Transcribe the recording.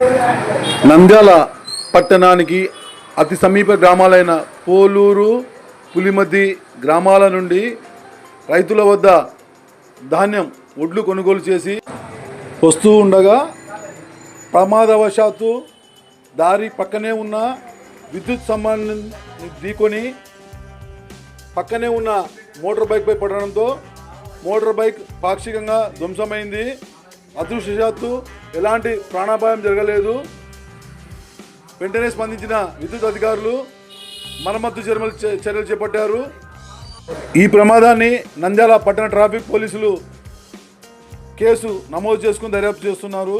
నంద్యాల పట్టణానికి అతి సమీప గ్రామాలైన పోలూరు పులిమద్ది గ్రామాల నుండి రైతుల వద్ద ధాన్యం ఒడ్లు కొనుగోలు చేసి వస్తూ ఉండగా ప్రమాదవశాత్తు దారి పక్కనే ఉన్న విద్యుత్ స్తంభాన్ని ఢీకొని పక్కనే ఉన్న మోటార్ బైక్పై పడడంతో మోటార్ బైక్ పాక్షికంగా ధ్వంసమైంది. అదృష్టశాత్తు ఎలాంటి ప్రాణాపాయం జరగలేదు. వెంటనే స్పందించిన విద్యుత్ అధికారులు మరమ్మత్తు చర్యలు చర్యలు చేపట్టారు. ఈ ప్రమాదాన్ని నంద్యాల పట్టణ ట్రాఫిక్ పోలీసులు కేసు నమోదు చేసుకుని దర్యాప్తు చేస్తున్నారు.